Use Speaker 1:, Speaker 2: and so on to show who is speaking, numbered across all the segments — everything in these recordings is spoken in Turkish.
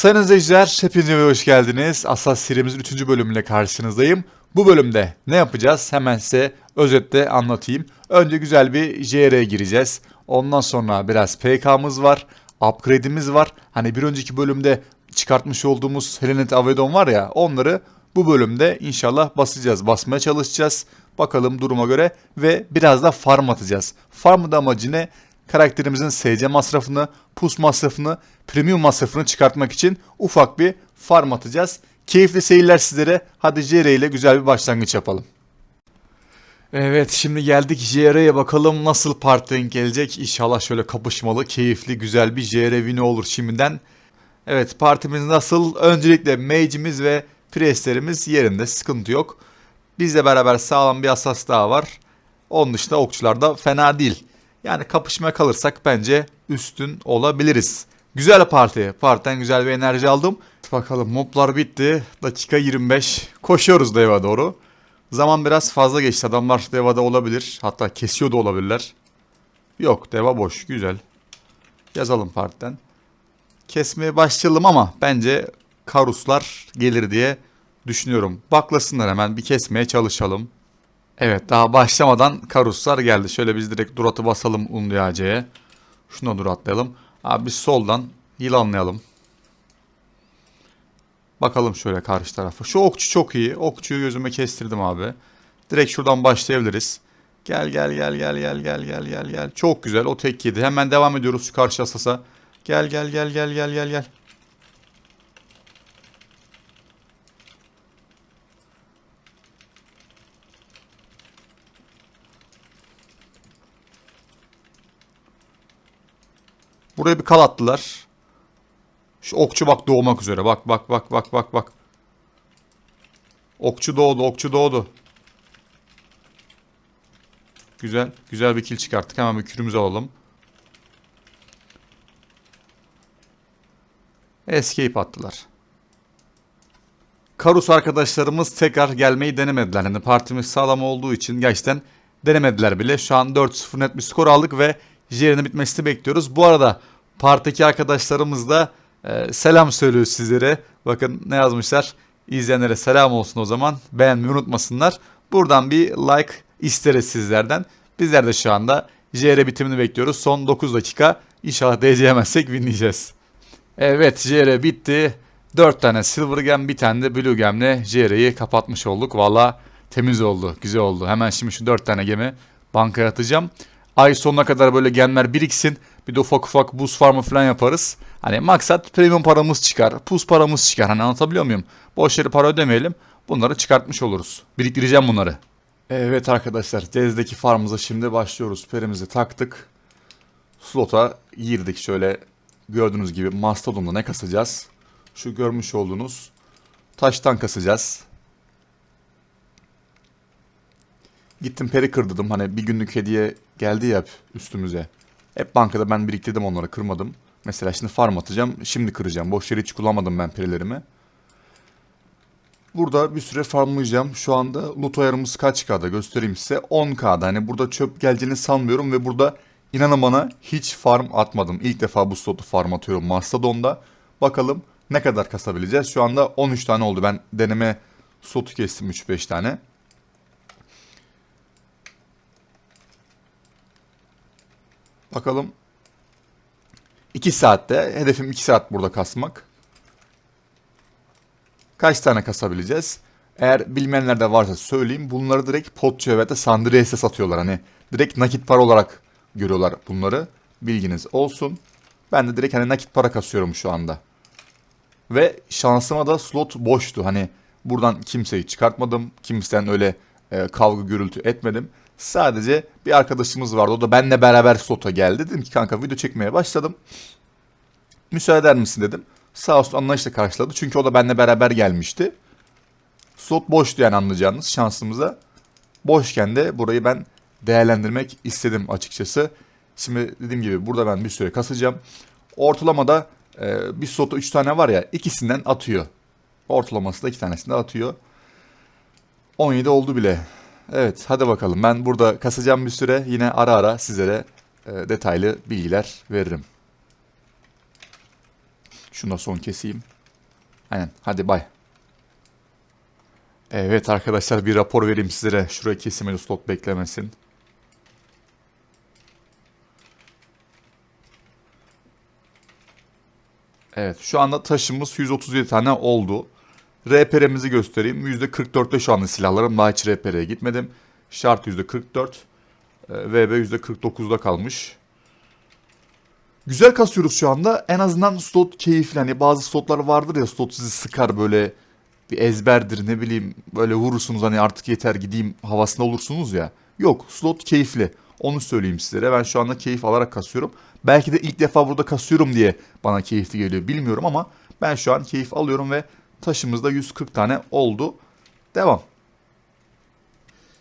Speaker 1: Sayın izleyiciler, hepinize hoş geldiniz. Asas serimizin 3. bölümüyle karşınızdayım. Bu bölümde ne yapacağız? Hemen size özetle anlatayım. Önce güzel bir JR'ye gireceğiz. Ondan sonra biraz PK'mız var. Upgrade'imiz var. Hani bir önceki bölümde çıkartmış olduğumuz Helenet Avedon var ya onları bu bölümde inşallah basacağız. Basmaya çalışacağız. Bakalım duruma göre ve biraz da farm atacağız. Farmın amacı ne? Karakterimizin SC masrafını, pus masrafını, premium masrafını çıkartmak için ufak bir farm atacağız. Keyifli seyirler sizlere. Hadi JR ile güzel bir başlangıç yapalım. Evet şimdi geldik JR'ye bakalım nasıl part gelecek. İnşallah şöyle kapışmalı, keyifli, güzel bir JR win'i olur şimdiden. Evet partimiz nasıl? Öncelikle mage'imiz ve priestlerimiz yerinde sıkıntı yok. Bizle beraber sağlam bir asas daha var. Onun dışında okçular da fena değil. Yani kapışmaya kalırsak bence üstün olabiliriz. Güzel parti. Partiden güzel bir enerji aldım. Bakalım moblar bitti. Dakika 25. Koşuyoruz deva doğru. Zaman biraz fazla geçti. Adamlar devada olabilir. Hatta kesiyor da olabilirler. Yok deva boş. Güzel. Yazalım partiden. Kesmeye başlayalım ama bence karuslar gelir diye düşünüyorum. Baklasınlar hemen bir kesmeye çalışalım. Evet daha başlamadan karuslar geldi. Şöyle biz direkt duratı basalım Unluyace'ye. Şuna dur atlayalım. Abi biz soldan yılanlayalım. Bakalım şöyle karşı tarafa. Şu okçu çok iyi. Okçuyu gözüme kestirdim abi. Direkt şuradan başlayabiliriz. Gel gel gel gel gel gel gel gel gel. Çok güzel o tek yedi. Hemen devam ediyoruz şu karşı asasa. Gel gel gel gel gel gel gel. Buraya bir kal attılar. Şu okçu bak doğmak üzere. Bak bak bak bak bak bak. Okçu doğdu, okçu doğdu. Güzel, güzel bir kill çıkarttık. Hemen bir kürümüzü alalım. Escape attılar. Karus arkadaşlarımız tekrar gelmeyi denemediler. Yani partimiz sağlam olduğu için gerçekten denemediler bile. Şu an 4-0 net bir skor aldık ve Jerry'nin bitmesini bekliyoruz. Bu arada parttaki arkadaşlarımız da e, selam söylüyor sizlere. Bakın ne yazmışlar. İzleyenlere selam olsun o zaman. Beğenmeyi unutmasınlar. Buradan bir like isteriz sizlerden. Bizler de şu anda JR bitimini bekliyoruz. Son 9 dakika. İnşallah DC yemezsek winleyeceğiz. Evet JR bitti. 4 tane Silver Gem bir tane de Blue Gem'le JR'yi kapatmış olduk. Valla temiz oldu. Güzel oldu. Hemen şimdi şu 4 tane gemi bankaya atacağım. Ay sonuna kadar böyle gemler biriksin. Bir de ufak ufak buz farmı falan yaparız. Hani maksat premium paramız çıkar. Puz paramız çıkar. Hani anlatabiliyor muyum? Boş yere para ödemeyelim. Bunları çıkartmış oluruz. Biriktireceğim bunları. Evet arkadaşlar. Cezdeki farmımıza şimdi başlıyoruz. Perimizi taktık. Slota girdik. Şöyle gördüğünüz gibi Mastodon'da ne kasacağız? Şu görmüş olduğunuz taştan kasacağız. Gittim peri kırdırdım. Hani bir günlük hediye geldi ya üstümüze. Hep bankada ben biriktirdim onları kırmadım. Mesela şimdi farm atacağım. Şimdi kıracağım. Boş yere hiç kullanmadım ben perilerimi. Burada bir süre farmlayacağım. Şu anda loot ayarımız kaç K'da göstereyim size. 10K'da. Hani burada çöp geleceğini sanmıyorum ve burada inanın bana hiç farm atmadım. İlk defa bu slotu farm atıyorum Mastodon'da. Bakalım ne kadar kasabileceğiz. Şu anda 13 tane oldu. Ben deneme slotu kestim 3-5 tane. Bakalım. 2 saatte. Hedefim 2 saat burada kasmak. Kaç tane kasabileceğiz? Eğer bilmeyenler de varsa söyleyeyim. Bunları direkt Potçu'ya ve de Sandries'e satıyorlar. Hani direkt nakit para olarak görüyorlar bunları. Bilginiz olsun. Ben de direkt hani nakit para kasıyorum şu anda. Ve şansıma da slot boştu. Hani buradan kimseyi çıkartmadım. Kimsenin öyle e, kavga gürültü etmedim. Sadece bir arkadaşımız vardı. O da benle beraber slota geldi. Dedim ki kanka video çekmeye başladım. Müsaade eder misin dedim. Sağ olsun anlayışla karşıladı. Çünkü o da benle beraber gelmişti. Slot boştu yani anlayacağınız şansımıza. Boşken de burayı ben değerlendirmek istedim açıkçası. Şimdi dediğim gibi burada ben bir süre kasacağım. Ortalamada e, bir slotta 3 tane var ya ikisinden atıyor. Ortalaması da 2 tanesinde atıyor. 17 oldu bile. Evet hadi bakalım ben burada kasacağım bir süre yine ara ara sizlere e, detaylı bilgiler veririm. Şunu da son keseyim. Aynen. Hadi bay. Evet arkadaşlar bir rapor vereyim sizlere. Şuraya kesimeli slot beklemesin. Evet şu anda taşımız 137 tane oldu. RPR'imizi göstereyim. %44'te şu anda silahlarım. Daha hiç RPR'ye gitmedim. Şart %44. e, VB %49'da kalmış. Güzel kasıyoruz şu anda. En azından slot keyifli. Hani bazı slotlar vardır ya slot sizi sıkar böyle bir ezberdir ne bileyim böyle vurursunuz hani artık yeter gideyim havasında olursunuz ya. Yok slot keyifli. Onu söyleyeyim sizlere. Ben şu anda keyif alarak kasıyorum. Belki de ilk defa burada kasıyorum diye bana keyifli geliyor bilmiyorum ama ben şu an keyif alıyorum ve taşımızda 140 tane oldu. Devam.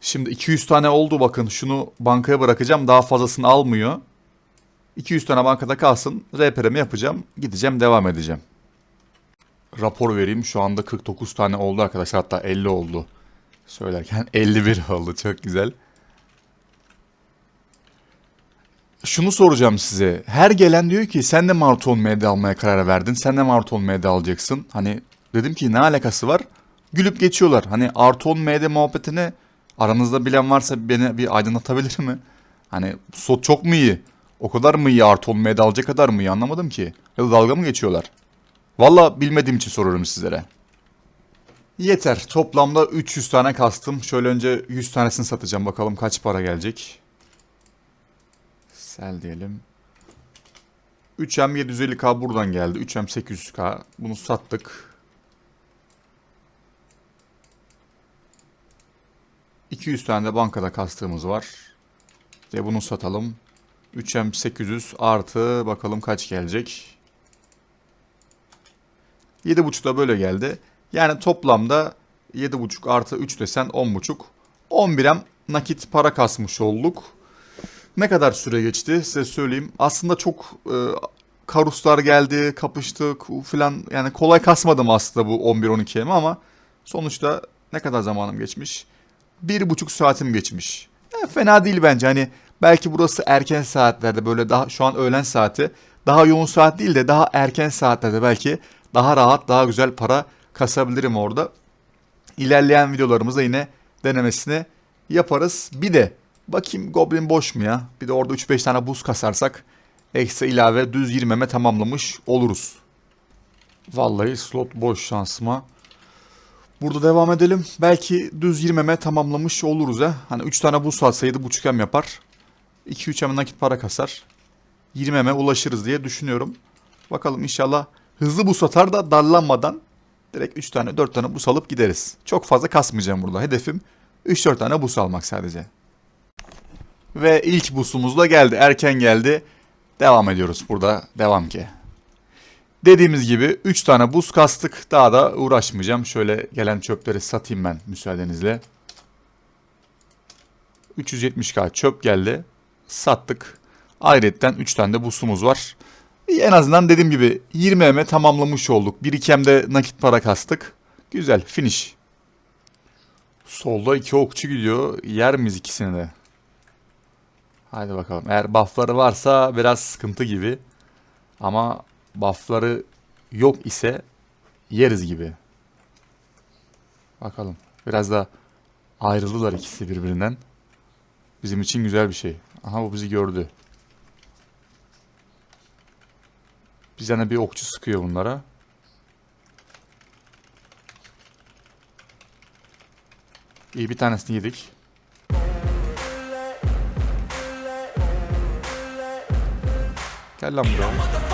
Speaker 1: Şimdi 200 tane oldu bakın şunu bankaya bırakacağım daha fazlasını almıyor. 200 tane bankada kalsın RPR'mi yapacağım gideceğim devam edeceğim. Rapor vereyim şu anda 49 tane oldu arkadaşlar hatta 50 oldu. Söylerken 51 oldu çok güzel. Şunu soracağım size. Her gelen diyor ki sen de Marton MD almaya karar verdin. Sen de Marton MD alacaksın. Hani dedim ki ne alakası var? Gülüp geçiyorlar. Hani Arton MD muhabbetini aranızda bilen varsa beni bir aydınlatabilir mi? Hani SOT çok mu iyi? O kadar mı iyi Arton MD alacak kadar mı iyi anlamadım ki. Ya da dalga mı geçiyorlar? Valla bilmediğim için soruyorum sizlere. Yeter. Toplamda 300 tane kastım. Şöyle önce 100 tanesini satacağım. Bakalım kaç para gelecek. Sel diyelim. 3M 750K buradan geldi. 3M 800K. Bunu sattık. 200 tane de bankada kastığımız var. Ve bunu satalım. 3M 800 artı bakalım kaç gelecek. 7.5 da böyle geldi. Yani toplamda 7.5 artı 3 desen 10.5. 11M nakit para kasmış olduk. Ne kadar süre geçti size söyleyeyim. Aslında çok e, karuslar geldi, kapıştık falan. Yani kolay kasmadım aslında bu 11-12'ye ama sonuçta ne kadar zamanım geçmiş? Bir buçuk saatim geçmiş. E, fena değil bence. Hani belki burası erken saatlerde böyle daha şu an öğlen saati. Daha yoğun saat değil de daha erken saatlerde belki daha rahat, daha güzel para kasabilirim orada. İlerleyen videolarımızda yine denemesini yaparız. Bir de bakayım Goblin boş mu ya? Bir de orada 3-5 tane buz kasarsak ekstra ilave düz 20'me tamamlamış oluruz. Vallahi slot boş şansıma. Burada devam edelim. Belki düz 20'me tamamlamış oluruz ha. Hani 3 tane buz atsa 7.5 hem yapar. 2-3 hem nakit para kasar. 20'me ulaşırız diye düşünüyorum. Bakalım inşallah hızlı buz atar da darlanmadan direkt 3 tane 4 tane buz alıp gideriz. Çok fazla kasmayacağım burada. Hedefim 3-4 tane buz almak sadece. Ve ilk busumuz da geldi. Erken geldi. Devam ediyoruz burada. Devam ki. Dediğimiz gibi 3 tane buz kastık. Daha da uğraşmayacağım. Şöyle gelen çöpleri satayım ben müsaadenizle. 370k çöp geldi. Sattık. Ayrıca 3 tane de busumuz var. En azından dediğim gibi 20 eme tamamlamış olduk. 1-2 hem de nakit para kastık. Güzel finish. Solda iki okçu gidiyor. Yer miyiz ikisini de? Haydi bakalım. Eğer buffları varsa biraz sıkıntı gibi. Ama buffları yok ise yeriz gibi. Bakalım. Biraz da ayrıldılar ikisi birbirinden. Bizim için güzel bir şey. Aha bu bizi gördü. Bizden bir okçu sıkıyor bunlara. İyi bir tanesini yedik. Gel lan buraya.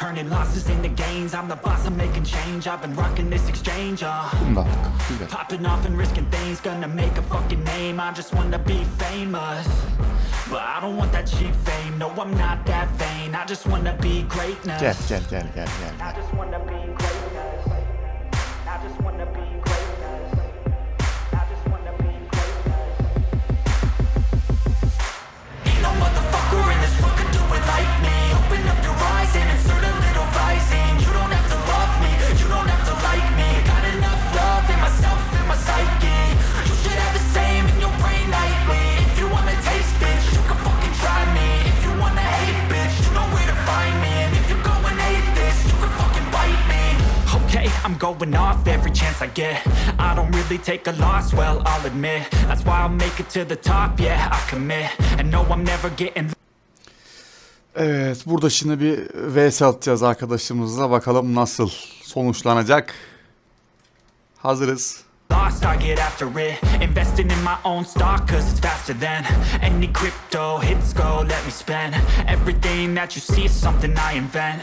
Speaker 2: Turning losses into gains, I'm the boss, I'm making change, I've been rocking this exchange, uh.
Speaker 1: Bunu da
Speaker 2: Popping off and risking things, gonna make a fucking name. I just wanna be famous. But I don't want that cheap fame, no, I'm not that vain. I just wanna be greatness.
Speaker 1: Gel gel gel gel gel.
Speaker 2: I just wanna be chance I. I don't really take a loss, well, I'll admit. That's why I'll make it to the top, yeah, I commit. And no, I'm never getting
Speaker 1: Evet burada şimdi bir vs atacağız arkadaşımızla. Bakalım nasıl sonuçlanacak. Hazırız.
Speaker 2: lost, I get after it. Investing in my own stock, cause it's faster than any crypto hits go. Let me spend everything that you see is something I invent.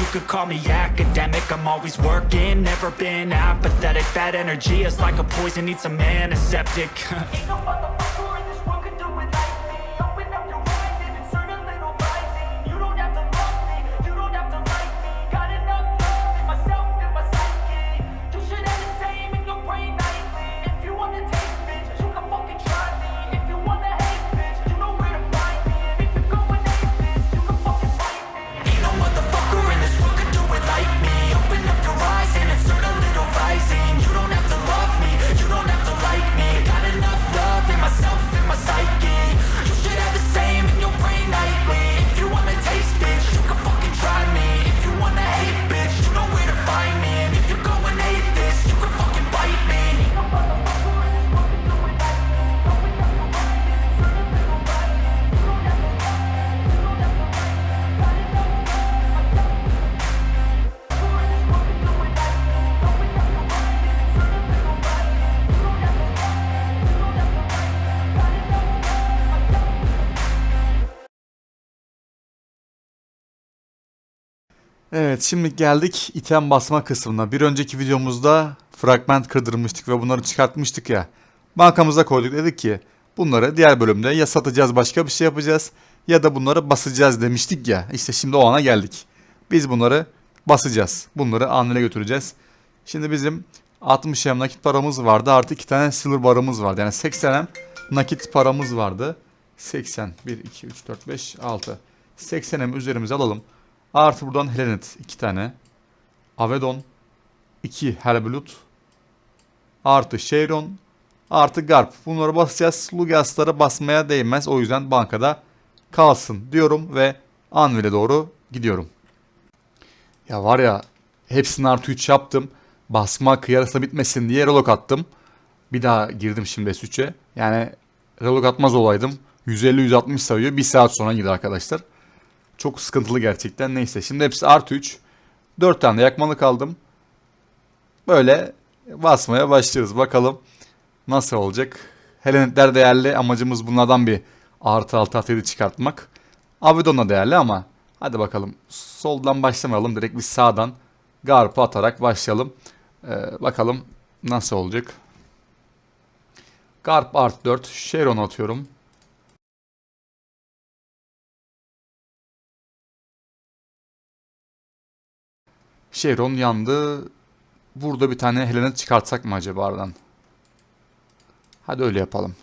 Speaker 2: You could call me academic. I'm always working, never been apathetic. That energy is like a poison, needs a antiseptic. Ain't no
Speaker 1: Evet şimdi geldik item basma kısmına. Bir önceki videomuzda fragment kırdırmıştık ve bunları çıkartmıştık ya. Bankamıza koyduk dedik ki bunları diğer bölümde ya satacağız başka bir şey yapacağız ya da bunları basacağız demiştik ya. İşte şimdi o ana geldik. Biz bunları basacağız. Bunları anile götüreceğiz. Şimdi bizim 60 em nakit paramız vardı. Artı 2 tane silver barımız vardı. Yani 80 em nakit paramız vardı. 80. 1, 2, 3, 4, 5, 6. 80 em üzerimize alalım. Artı buradan Helenet 2 tane. Avedon 2 Helblut. Artı Cheiron. Artı Garp. Bunları basacağız. Lugas'lara basmaya değmez. O yüzden bankada kalsın diyorum ve Anvil'e doğru gidiyorum. Ya var ya hepsini artı 3 yaptım. Basma kıyarsa bitmesin diye relok attım. Bir daha girdim şimdi S3'e. Yani relok atmaz olaydım. 150-160 sayıyor. Bir saat sonra gider arkadaşlar. Çok sıkıntılı gerçekten. Neyse şimdi hepsi artı 3. 4 tane de yakmalı kaldım. Böyle basmaya başlıyoruz. Bakalım nasıl olacak. Helenitler değerli. Amacımız bunlardan bir artı altı artı yedi çıkartmak. Avedon da değerli ama hadi bakalım. Soldan başlamayalım. Direkt bir sağdan Garp'ı atarak başlayalım. Ee, bakalım nasıl olacak. Garp art 4. Sharon atıyorum. Sharon yandı. Burada bir tane Helenet çıkartsak mı acaba aradan? Hadi öyle yapalım.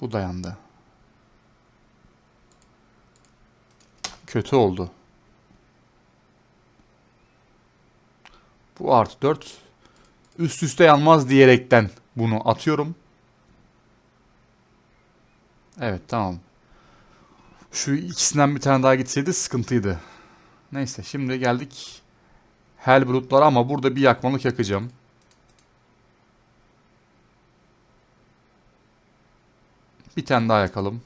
Speaker 1: Bu da yandı. Kötü oldu. Bu artı 4 üst üste yanmaz diyerekten bunu atıyorum. Evet tamam. Şu ikisinden bir tane daha gitseydi sıkıntıydı. Neyse şimdi geldik Helbrut'lara ama burada bir yakmalık yakacağım. Bir tane daha yakalım.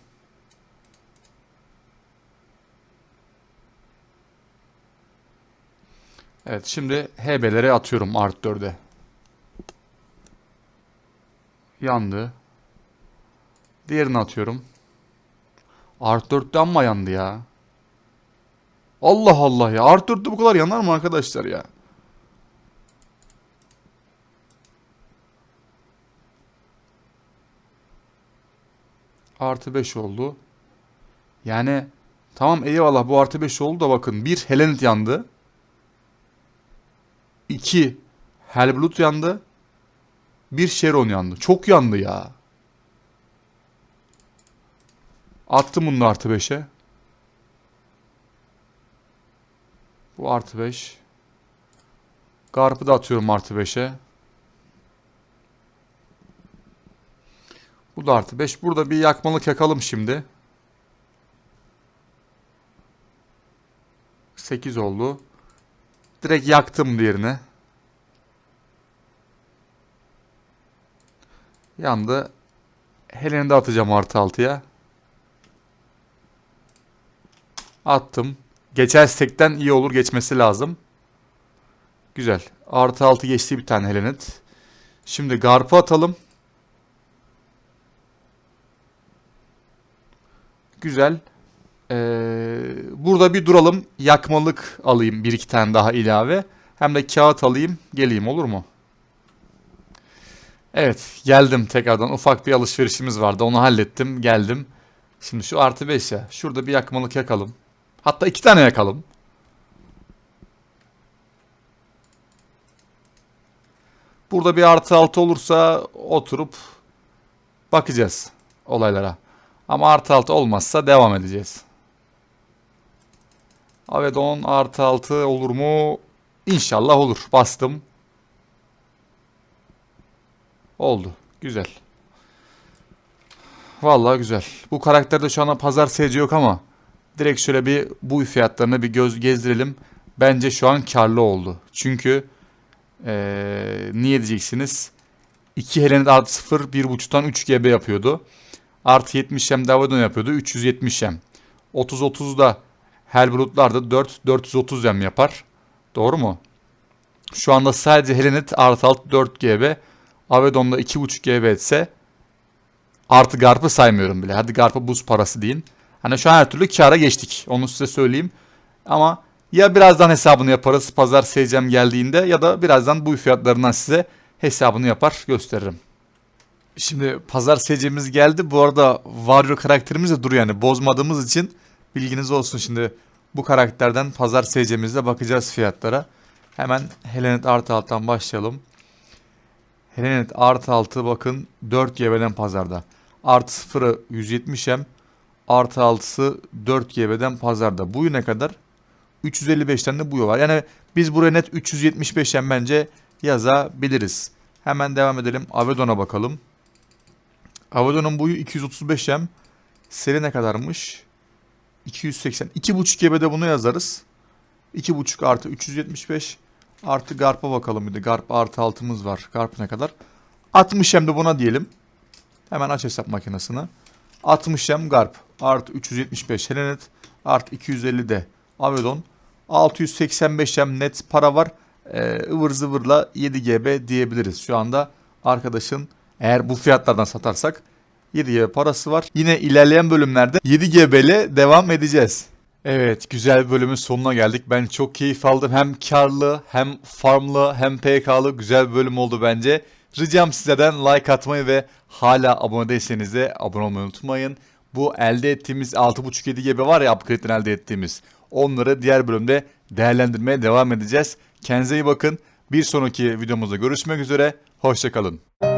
Speaker 1: Evet şimdi HB'lere atıyorum art 4'e. Yandı. Diğerini atıyorum. Art 4'te amma yandı ya. Allah Allah ya. Art 4'te bu kadar yanar mı arkadaşlar ya? Artı 5 oldu. Yani tamam eyvallah bu artı 5 oldu da bakın. Bir Helenit yandı. 2 Helblut yandı. Bir Sharon yandı. Çok yandı ya. Attım bunu artı 5'e. Bu artı 5. Garp'ı da atıyorum artı 5'e. Bu da artı 5. Burada bir yakmalık yakalım şimdi. 8 oldu. Direkt yaktım diğerini. Yandı. Helen'i de atacağım artı 6'ya. Attım. Geçer stekten iyi olur geçmesi lazım. Güzel. Artı 6 geçti bir tane Helenit. Şimdi Garp'ı atalım. Güzel. Ee, burada bir duralım. Yakmalık alayım bir iki tane daha ilave. Hem de kağıt alayım. Geleyim olur mu? Evet geldim tekrardan. Ufak bir alışverişimiz vardı. Onu hallettim. Geldim. Şimdi şu artı 5 ya. Şurada bir yakmalık yakalım. Hatta iki tane yakalım. Burada bir artı altı olursa oturup bakacağız olaylara. Ama artı altı olmazsa devam edeceğiz. Avedon artı altı olur mu? İnşallah olur. Bastım. Oldu. Güzel. Vallahi güzel. Bu karakterde şu anda pazar seyirci yok ama direkt şöyle bir bu fiyatlarına bir göz gezdirelim. Bence şu an karlı oldu. Çünkü ee, niye diyeceksiniz? 2 Helenit artı 0 1.5'tan 3 GB yapıyordu. Artı 70 hem Davadon yapıyordu. 370 hem. 30-30'da Helbrut'larda 4 430 hem yapar. Doğru mu? Şu anda sadece Helenit artı alt 4 GB. Avedon'da 2.5 GB etse artı Garp'ı saymıyorum bile. Hadi Garp'a buz parası deyin. Hani şu an her türlü kâra geçtik. Onu size söyleyeyim. Ama ya birazdan hesabını yaparız pazar seyircem geldiğinde ya da birazdan bu fiyatlarından size hesabını yapar gösteririm. Şimdi pazar seyircimiz geldi. Bu arada Warrior karakterimiz de duruyor yani bozmadığımız için bilginiz olsun. Şimdi bu karakterden pazar seyircimizde bakacağız fiyatlara. Hemen Helenet artı alttan başlayalım. Helenet artı altı bakın 4 GB'den pazarda. Artı sıfırı 170 hem artı 6'sı 4 GB'den pazarda. Buyu ne kadar? 355'ten de buyu var. Yani biz buraya net 375 hem bence yazabiliriz. Hemen devam edelim. Avedon'a bakalım. Avedon'un boyu 235 hem. Seri ne kadarmış? 280. 2.5 GB'de bunu yazarız. 2.5 artı 375 artı Garp'a bakalım bir de. Garp artı 6'mız var. Garp ne kadar? 60 hem de buna diyelim. Hemen aç hesap makinesini. 60 hem Garp artı 375 Helenet artı 250 de Avedon 685 hem net para var. e, ıvır zıvırla 7 GB diyebiliriz. Şu anda arkadaşın eğer bu fiyatlardan satarsak 7 GB parası var. Yine ilerleyen bölümlerde 7 GB ile devam edeceğiz. Evet güzel bölümün sonuna geldik. Ben çok keyif aldım. Hem karlı hem farmlı hem PK'lı güzel bölüm oldu bence. Ricam sizlerden like atmayı ve hala abone değilseniz de abone olmayı unutmayın. Bu elde ettiğimiz 6.5-7 GB var ya upgrade'den elde ettiğimiz. Onları diğer bölümde değerlendirmeye devam edeceğiz. Kendinize iyi bakın. Bir sonraki videomuzda görüşmek üzere. Hoşçakalın.